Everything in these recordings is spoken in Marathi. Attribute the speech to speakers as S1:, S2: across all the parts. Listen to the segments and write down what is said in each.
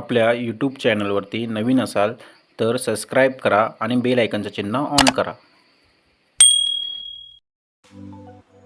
S1: आपल्या यूट्यूब चॅनलवरती नवीन असाल तर सबस्क्राईब करा आणि बेल आयकनचं चिन्ह ऑन करा.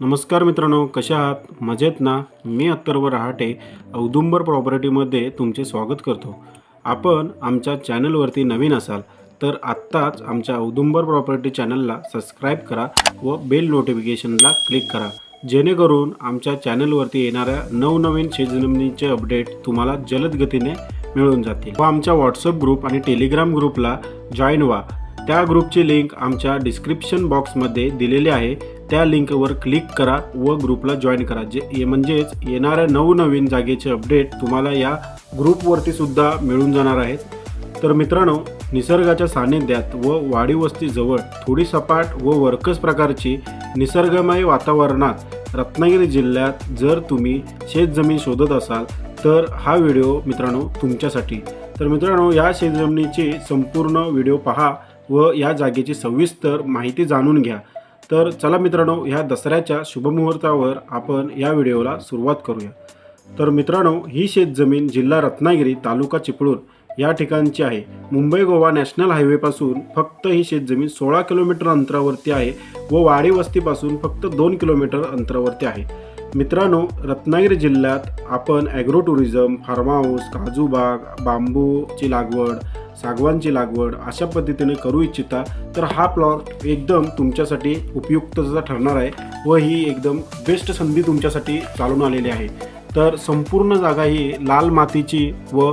S2: नमस्कार मित्रांनो कशा आहात? मजेत ना? मी अत्तर्व रहाटे औदुंबर प्रॉपर्टीमध्ये तुमचे स्वागत करतो. आपण आमच्या चॅनलवरती नवीन असाल तर आत्ताच आमच्या औदुंबर प्रॉपर्टी चॅनलला सबस्क्राईब करा व बेल नोटिफिकेशनला क्लिक करा. जेणेकरून आमच्या चॅनलवरती येणाऱ्या नवनवीन शेजमिनीचे अपडेट तुम्हाला जलद गतीने मिळून जातील. व आमच्या व्हॉट्सअप ग्रुप आणि टेलिग्राम ग्रुपला जॉईन व्हा. त्या ग्रुपची लिंक आमच्या डिस्क्रिप्शन बॉक्समध्ये दिलेली आहे. त्या लिंकवर क्लिक करा व ग्रुपला जॉईन करा. जे ये- म्हणजेच येणाऱ्या नवनवीन जागेचे अपडेट तुम्हाला या ग्रुपवरती सुद्धा मिळून जाणार आहेत. तर मित्रांनो निसर्गाच्या सानिध्यात व वाडीवस्तीजवळ थोडी सपाट व वर्कस प्रकारची निसर्गमय वातावरणात रत्नागिरी जिल्ह्यात जर तुम्ही शेतजमीन शोधत असाल तर हा व्हिडिओ मित्रांनो तुमच्यासाठी. तर मित्रांनो या शेतजमिनीची संपूर्ण व्हिडिओ पहा व या जागेची सविस्तर माहिती जाणून घ्या. तर चला मित्रांनो ह्या दसऱ्याच्या शुभमुहूर्तावर आपण या व्हिडिओला सुरुवात करूया. तर मित्रांनो ही शेतजमीन जिल्हा रत्नागिरी तालुका चिपळूण या ठिकाणची आहे. मुंबई गोवा नॅशनल हायवेपासून फक्त ही शेतजमीन सोळा किलोमीटर अंतरावरती आहे व वाडी वस्तीपासून फक्त दोन किलोमीटर अंतरावरती आहे. मित्रांनो रत्नागिरी जिल्ह्यात आपण ॲग्रो टुरिझम फार्महाऊस काजूबाग काजू बाग बांबूची लागवड सागवानची लागवड अशा पद्धतीने करू इच्छिता तर हा प्लॉट एकदम तुमच्यासाठी उपयुक्तचा ठरणार आहे व ही एकदम बेस्ट संधी तुमच्यासाठी चालून आलेली आहे. तर संपूर्ण जागा ही लाल मातीची व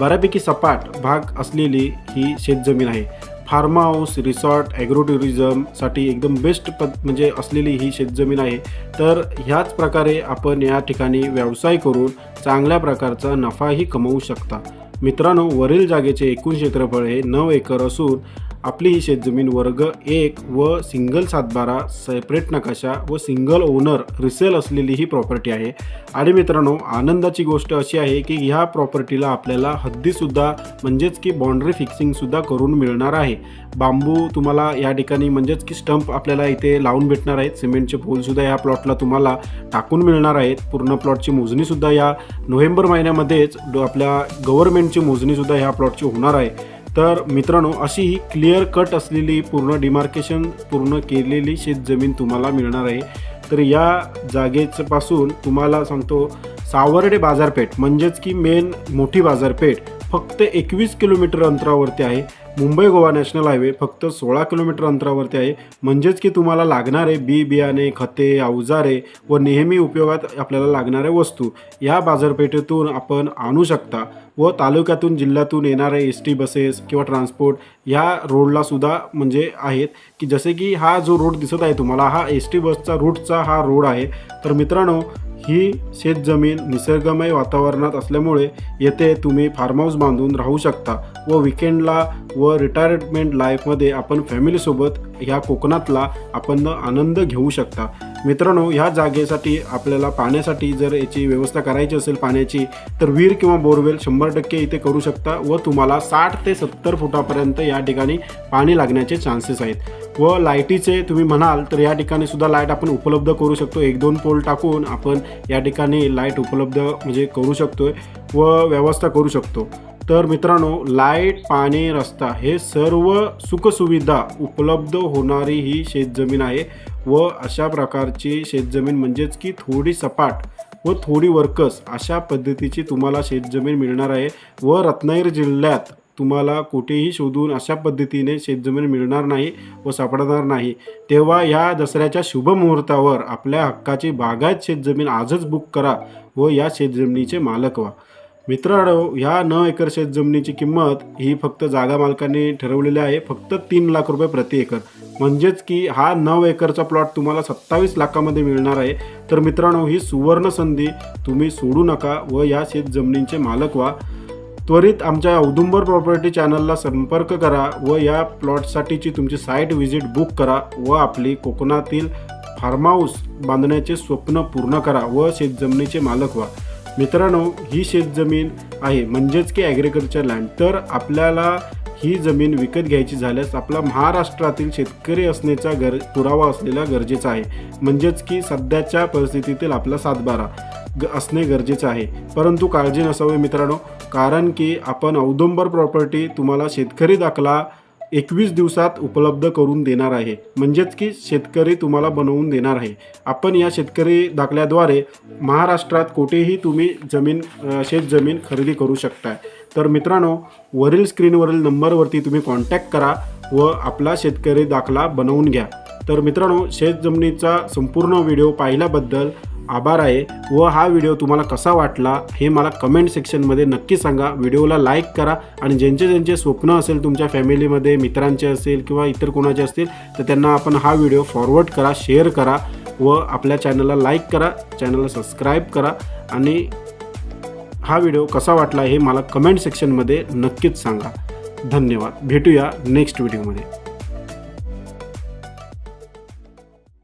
S2: बऱ्यापैकी सपाट भाग असलेली ही शेतजमीन आहे. फार्म हाऊस रिसॉर्ट ॲग्रो टुरिझमसाठी एकदम बेस्ट पद म्हणजे असलेली ही शेतजमीन आहे. तर ह्याच प्रकारे आपण या ठिकाणी व्यवसाय करून चांगल्या प्रकारचा नफाही कमवू शकता. मित्रांनो वरील जागेचे एकूण क्षेत्रफळ हे नऊ एकर असून आपली ही शेतजमीन वर्ग एक व सिंगल सातबारा सेपरेट नकाशा व सिंगल ओनर रिसेल असलेली ही प्रॉपर्टी आहे. आणि मित्रांनो आनंदाची गोष्ट अशी आहे की ह्या प्रॉपर्टीला आपल्याला हद्दीसुद्धा म्हणजेच की बाउंड्री फिक्सिंगसुद्धा करून मिळणार आहे. बांबू तुम्हाला या ठिकाणी म्हणजेच की स्टंप आपल्याला इथे लावून भेटणार आहेत. सिमेंटचे पोलसुद्धा या प्लॉटला तुम्हाला टाकून मिळणार आहेत. पूर्ण प्लॉटची मोजणीसुद्धा या नोव्हेंबर महिन्यामध्येच आपल्या गव्हर्नमेंटची मोजणीसुद्धा ह्या प्लॉटची होणार आहे. तर मित्रांनो अशी ही क्लिअर कट असलेली पूर्ण डिमार्केशन पूर्ण केलेली शेतजमीन तुम्हाला मिळणार आहे. तर या जागेपासून तुम्हाला सांगतो सावर्डे बाजारपेठ म्हणजेच की मेन मोठी बाजारपेठ फक्त एकवीस किलोमीटर अंतरावरती आहे. मुंबई गोवा नॅशनल हायवे फक्त सोळा किलोमीटर अंतरावरती आहे. म्हणजेच की तुम्हाला लागणारे बी बियाणे खते अवजारे व नेहमी उपयोगात आपल्याला लागणाऱ्या वस्तू या बाजारपेठेतून आपण आणू शकता व तालुक्यातून जिल्ह्यातून येणारे एस टी बसेस किंवा ट्रान्सपोर्ट ह्या रोडला सुद्धा म्हणजे आहेत. की जसे की हा जो रोड दिसत आहे तुम्हाला हा एस टी बसचा रूटचा हा रोड आहे. तर मित्रांनो ही शेतजमीन निसर्गमय वातावरणात असल्यामुळे येथे तुम्ही फार्म हाऊस बांधून राहू शकता व विकेंडला व रिटायरमेंट लाईफमध्ये आपण फॅमिलीसोबत ह्या कोकणातला आपण आनंद घेऊ शकता. मित्रांनो ह्या जागेसाठी आपल्याला पाण्यासाठी जर याची व्यवस्था करायची असेल पाण्याची तर विहीर किंवा बोरवेल शंभर टक्के इथे करू शकता व तुम्हाला साठ ते सत्तर फुटापर्यंत या ठिकाणी पाणी लागण्याचे चान्सेस आहेत. व लाईटीचे तुम्ही म्हणाल तर या ठिकाणी सुद्धा लाइट आपण उपलब्ध करू शकतो. एक दोन पोल टाकून आपण या ठिकाणी लाइट उपलब्ध म्हणजे करू शकतो व व्यवस्था करू शकतो. तर मित्रांनो लाइट पाणी रस्ता हे सर्व सुखसुविधा उपलब्ध होणारी ही शेतजमीन आहे. व अशा प्रकारची शेतजमीन म्हणजेच की थोडी सपाट व थोडी वर्कस अशा पद्धतीची तुम्हाला शेतजमीन मिळणार आहे व रत्नागिरी जिल्ह्यात तुम्हाला कुठेही शोधून अशा पद्धतीने शेतजमीन मिळणार नाही व सापडणार नाही. तेव्हा या दसऱ्याच्या शुभ मुहूर्तावर आपल्या हक्काची बागायत शेतजमीन आजच बुक करा व या शेतजमिनीचे मालक व्हा. मित्रांनो ह्या नऊ एकर शेतजमिनीची किंमत ही फक्त जागा मालकांनी ठरवलेली आहे. फक्त तीन लाख रुपये प्रति एकर. म्हणजेच की हा नऊ एकरचा प्लॉट तुम्हाला सत्तावीस लाखामध्ये मिळणार आहे. तर मित्रांनो ही सुवर्ण संधी तुम्ही सोडू नका व या शेतजमिनींचे मालक व्हा. त्वरित आमच्या औदुंबर प्रॉपर्टी चॅनलला संपर्क करा व या प्लॉटसाठीची तुमची साईट व्हिजिट बुक करा व आपली कोकणातील फार्म हाऊस बांधण्याचे स्वप्न पूर्ण करा व शेतजमिनीचे मालक व्हा. मित्रांनो ही शेतजमीन आहे. म्हणजेच की ॲग्रिकल्चर लँड तर आपल्याला ही जमीन विकत घ्यायची झाल्यास आपला महाराष्ट्रातील शेतकरी असण्याचा गर पुरावा असलेला गरजेचा आहे. म्हणजेच की सध्याच्या परिस्थितीतील आपला सातबारा ग असणे गरजेचं आहे. परंतु काळजी नसावी मित्रांनो कारण की आपण औदुंबर प्रॉपर्टी तुम्हाला शेतकरी दाखला एकवीस दिवसात उपलब्ध करून देणार आहे. म्हणजेच की शेतकरी तुम्हाला बनवून देणार आहे. आपण या शेतकरी दाखल्याद्वारे महाराष्ट्रात कुठेही तुम्ही जमीन शेतजमीन खरेदी करू शकताय. तर मित्रांनो वरील स्क्रीनवरील नंबरवरती तुम्ही कॉन्टॅक्ट करा व आपला शेतकरी दाखला बनवून घ्या. तर मित्रांनो शेतजमिनीचा संपूर्ण व्हिडिओ पाहिल्याबद्दल आभार आहे व हा व्हिडिओ तुम्हाला कसा वाटला हे मला कमेंट सेक्शनमध्ये नक्की सांगा. व्हिडिओला लाईक करा आणि ज्यांचे ज्यांचे स्वप्न असेल तुमच्या फॅमिलीमध्ये मित्रांचे असेल किंवा इतर कोणाचे असतील तर त्यांना आपण हा व्हिडिओ फॉरवर्ड करा शेअर करा व आपल्या चॅनलला लाईक करा चॅनलला सबस्क्राईब करा आणि हा व्हिडिओ कसा वाटला हे मला कमेंट सेक्शनमध्ये नक्कीच सांगा. धन्यवाद. भेटूया नेक्स्ट व्हिडिओमध्ये